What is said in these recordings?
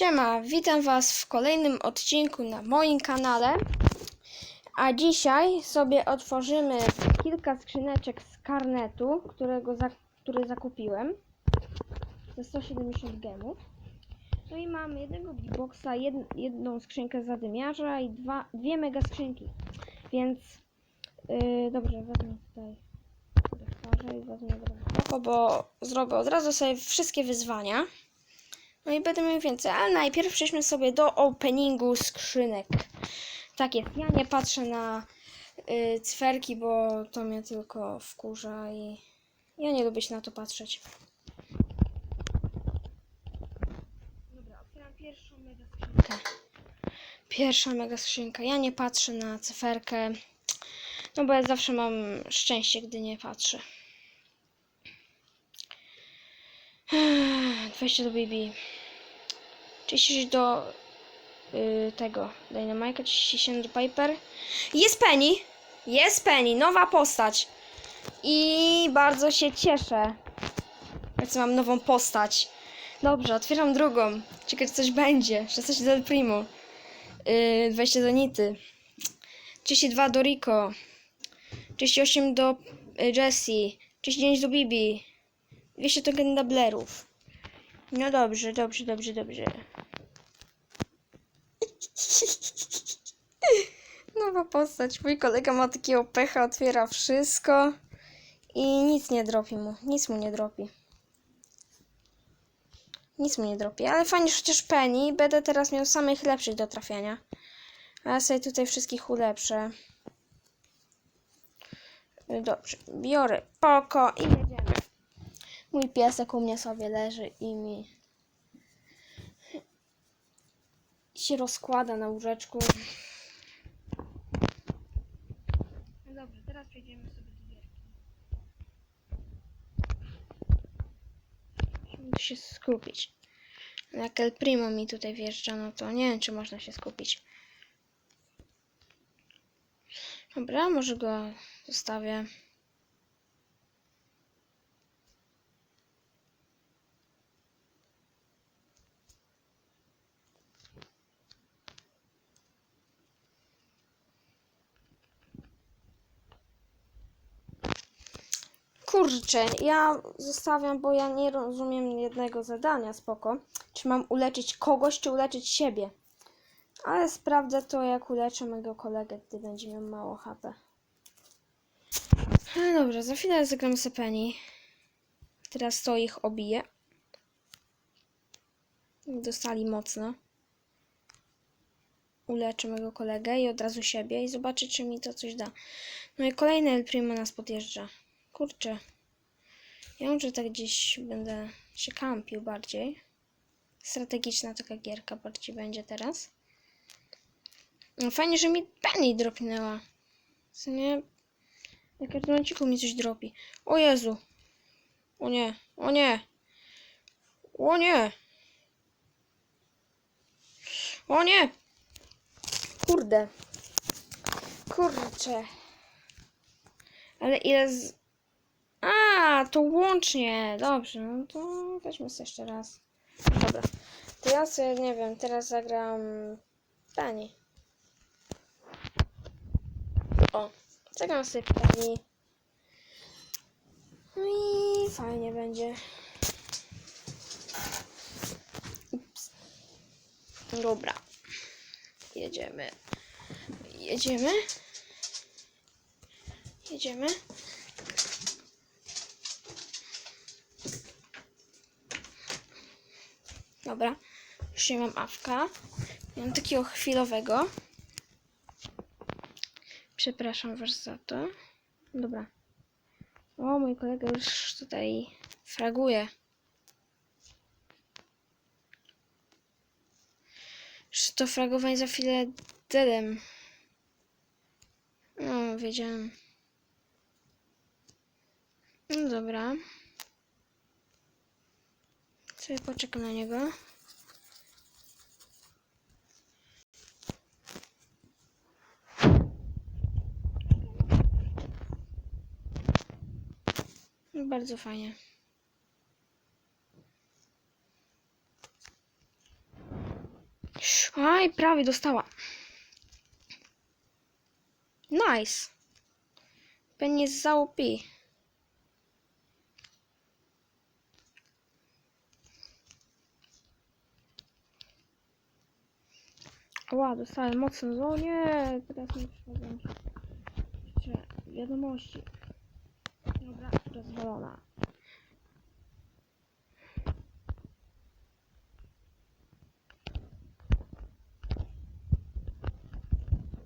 Siema, witam Was w kolejnym odcinku na moim kanale. A dzisiaj sobie otworzymy kilka skrzyneczek z karnetu, którego za, który zakupiłem. Za 170 gemów. No i mamy jednego boxa, jed, jedną skrzynkę zadymiarza i dwa, dwie mega skrzynki. Więc yy, dobrze, wezmę tutaj i wezmę bo zrobię od razu sobie wszystkie wyzwania. No i będę miał więcej, ale najpierw przejdźmy sobie do openingu skrzynek. Tak jest, ja nie patrzę na y, cferki, bo to mnie tylko wkurza i ja nie lubię się na to patrzeć. Dobra, otwieram pierwszą mega skrzynkę. Pierwsza mega skrzynka. Ja nie patrzę na cyferkę, no bo ja zawsze mam szczęście, gdy nie patrzę. 20 do BB. 36 do y, tego Dynamika, 37 do Piper. Jest Penny! Jest Penny, nowa postać. I bardzo się cieszę. Jak mam nową postać. Dobrze, otwieram drugą. Ciekawe, czy coś będzie. 16 do Primo. Yy, 20 do Nity. 32 do Rico. 38 do y, Jessie. 39 do Bibi. 200 to Gendablerów. No dobrze, dobrze, dobrze, dobrze. Nowa postać. Mój kolega ma takiego pecha, otwiera wszystko i nic nie dropi mu. Nic mu nie dropi. Nic mu nie dropi, ale fajnie, chociaż Penny. Będę teraz miał samych lepszych do trafiania. A ja sobie tutaj wszystkich ulepszę. Dobrze, biorę poko i. Mój piesek u mnie sobie leży i mi się rozkłada na łóżeczku. No dobrze, teraz przejdziemy sobie do gierki. Musimy się skupić. Jak El Primo mi tutaj wjeżdża, no to nie wiem, czy można się skupić. Dobra, może go zostawię. Ja zostawiam, bo ja nie rozumiem jednego zadania, spoko. Czy mam uleczyć kogoś, czy uleczyć siebie? Ale sprawdzę to, jak uleczę mojego kolegę, gdy będzie miał mało HP. No dobrze, za chwilę zagram sobie Penny. Teraz to ich obije. Dostali mocno. Uleczę mojego kolegę i od razu siebie i zobaczę, czy mi to coś da. No i kolejny El Primo nas podjeżdża. Kurczę. Ja może tak gdzieś będę się kampił bardziej. Strategiczna taka gierka bardziej będzie teraz. No fajnie, że mi Penny dropnęła. Co nie? Na odcinku mi coś dropi. O Jezu. O nie. O nie. O nie. O nie. Kurde. Kurczę. Ale ile z... A, to łącznie. Dobrze, no to weźmy sobie jeszcze raz. Dobra. To ja sobie, nie wiem, teraz zagram Pani. O, zagram sobie Pani. No i fajnie będzie. Ups. Dobra. Jedziemy. Jedziemy. Jedziemy. Dobra, już nie mam awka. Mam takiego chwilowego. Przepraszam was za to. Dobra. O, mój kolega już tutaj fraguje. Już to fragowanie za chwilę dedem. No, wiedziałem. No dobra. Sobie poczekam na niego. Bardzo fajnie. Aj, prawie dostała. Nice. Jest za OP. Ła, dostałem mocno. O nie, teraz nie przychodzą. Jeszcze wiadomości. Dobra, rozwalona.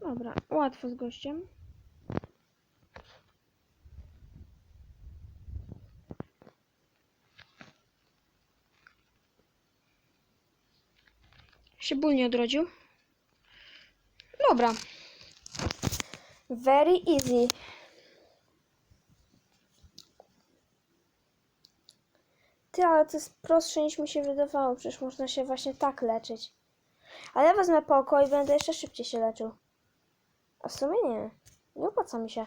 Dobra, łatwo z gościem. Się ból nie odrodził. Dobra. Very easy. Ty, ale to jest prostsze niż mi się wydawało. Przecież można się właśnie tak leczyć. Ale ja wezmę poko i będę jeszcze szybciej się leczył. A w sumie nie. Nie opłaca mi się.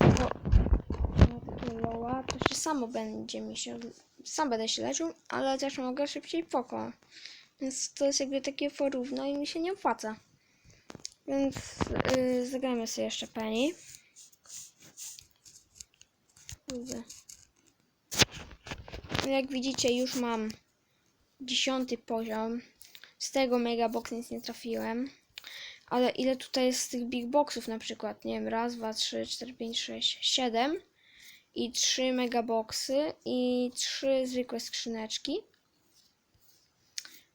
Na takie loła to się samo będzie mi się... Sam będę się leczył, ale też mogę szybciej poko. Więc to jest jakby takie porówno i mi się nie opłaca. Więc yy, sobie jeszcze. Kurde. No Jak widzicie już mam dziesiąty poziom. Z tego megabox nic nie trafiłem. Ale ile tutaj jest tych big boxów na przykład? Nie wiem, raz, dwa, trzy, cztery, pięć, sześć, siedem. I trzy megaboxy i trzy zwykłe skrzyneczki.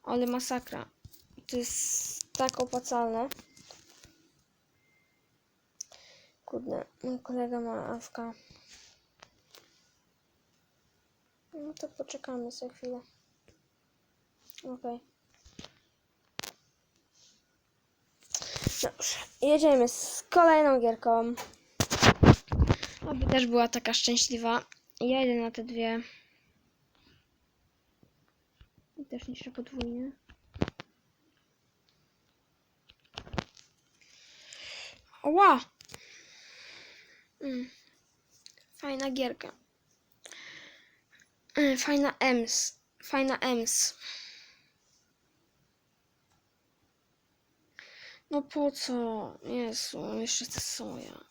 Ale masakra. To jest tak opłacalne. Kurde, mój kolega ma awka. No to poczekamy sobie chwilę. Okej. Dobrze, jedziemy z kolejną gierką. Oby też była taka szczęśliwa. Ja idę na te dwie. I też niszczę podwójnie. Oła! Mm. Fajna gierka. Mm, Fajna EMS. Fajna EMS. No po co? Jezu, jeszcze ta soja.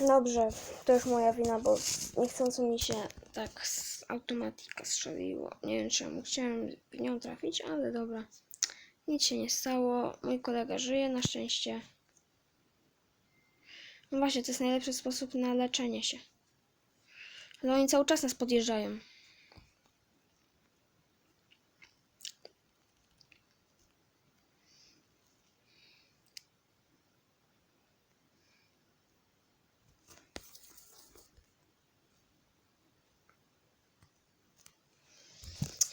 Dobrze, to już moja wina, bo niechcąco mi się tak z automatika strzeliło. Nie wiem czemu. Chciałem w nią trafić, ale dobra. Nic się nie stało. Mój kolega żyje na szczęście. No właśnie, to jest najlepszy sposób na leczenie się. Ale oni cały czas nas podjeżdżają.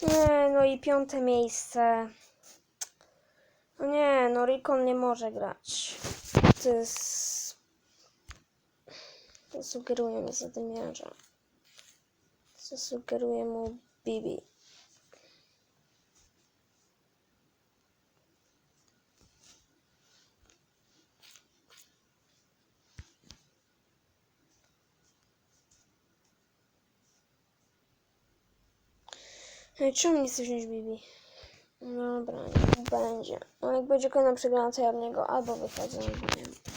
Nie, no i piąte miejsce. No nie, no Rikon nie może grać. To jest... Sugeruje mi zadymiarza. Co sugeruje mu Bibi. Czemu nie chcesz wziąć Bibi? Dobra, niech będzie. No jak będzie kolejna przegrana, to ja od niego albo wychodzę, nie wiem.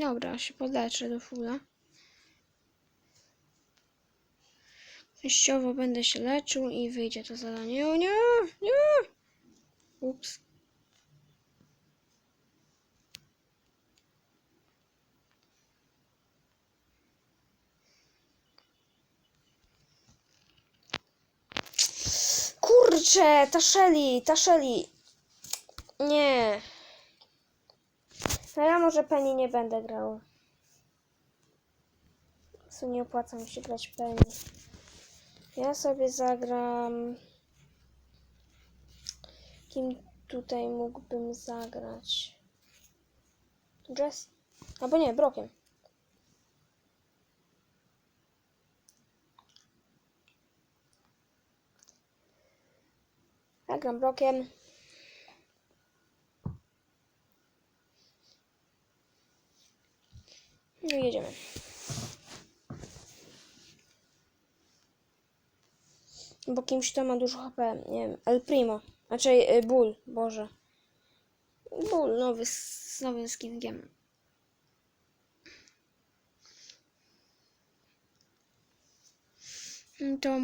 Dobra, się podleczę do fula. Częściowo będę się leczył i wyjdzie to zadanie. O nie, nie! Ups. Kurczę, ta Shelly, ta Shelly. Nie. No ja może Penny nie będę grał. Co nie opłaca mi się grać Penny. Ja sobie zagram. Kim tutaj mógłbym zagrać? Jess? Albo nie, Brokiem. Ja Brokiem. No i jedziemy. Bo kimś to ma dużo HP, nie wiem, El Primo. Znaczy y, Bull, Boże. Bull, nowy, z nowym skingiem. No To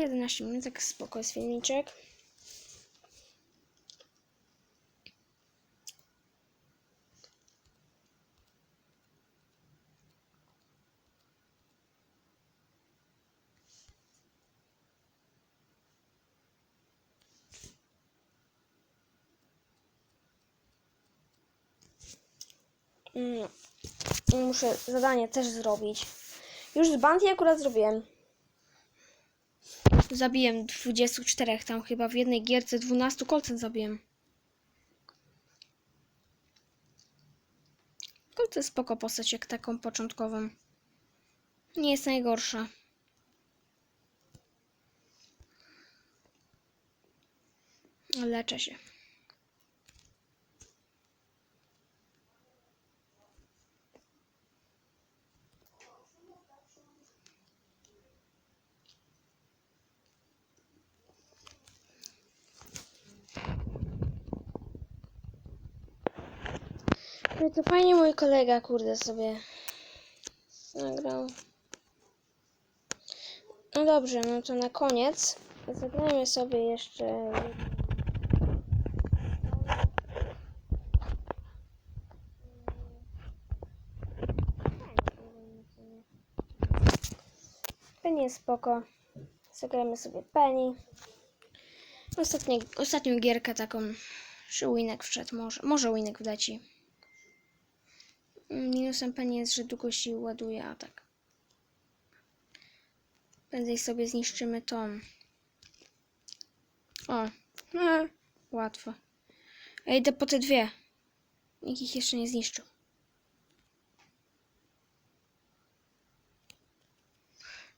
11 minut, tak spoko jest filmiczek. Mm, Muszę zadanie też zrobić. Już z Banty akurat zrobiłem. Zabiłem 24 tam chyba w jednej gierce 12 kolcen zabiłem. Kolce spoko postać jak taką początkową. Nie jest najgorsza. Leczę się. To fajnie mój kolega, kurde, sobie nagrał. No dobrze, no to na koniec zagrajmy sobie jeszcze. Penny spoko. Zagrajmy sobie Penny. Ostatnie, ostatnią gierkę taką, że Winek wszedł, może, może Winek wleci. Minusem Penny jest, że długo się ładuje atak. Prędzej sobie zniszczymy tą. O, łatwo. Ja idę po te dwie. Nikt ich jeszcze nie zniszczył.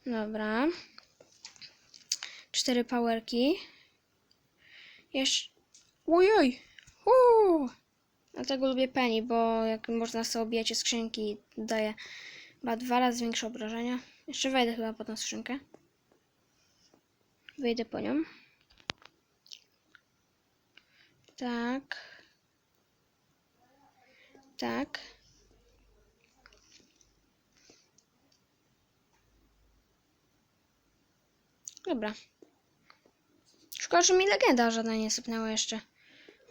Dobra. Cztery powerki. Jeszcze... Ojoj! Uuu! Dlatego lubię Penny, bo jak można sobie obijać skrzynki, daje chyba dwa razy większe obrażenia. Jeszcze wejdę chyba po tą skrzynkę. Wejdę po nią. Tak. Tak. Dobra. Szkoda, że mi legenda żadna nie sypnęła jeszcze.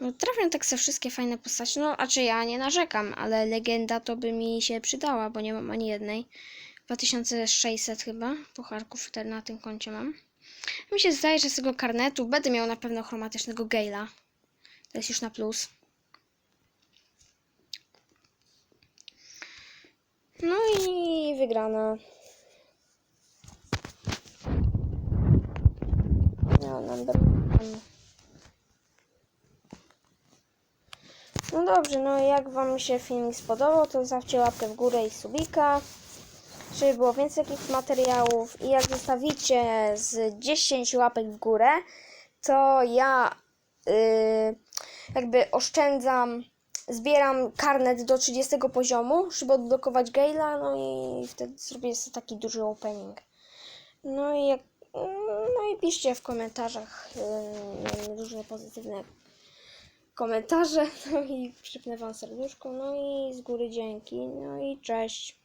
No trafiam tak se wszystkie fajne postacie. No, a czy ja nie narzekam, ale legenda to by mi się przydała, bo nie mam ani jednej. 2600 chyba pucharków na tym koncie mam. Mi się zdaje, że z tego karnetu będę miał na pewno chromatycznego Gale'a. To jest już na plus. No i wygrana. No, number one. No dobrze, no jak Wam się film spodobał, to zostawcie łapkę w górę i subika, żeby było więcej takich materiałów. I jak zostawicie z 10 łapek w górę, to ja yy, jakby oszczędzam, zbieram karnet do 30 poziomu, żeby odblokować Gale'a, no i wtedy zrobię sobie taki duży opening. No i jak, no i piszcie w komentarzach yy, różne pozytywne komentarze, no i przypnę wam serduszko, no i z góry dzięki, no i cześć.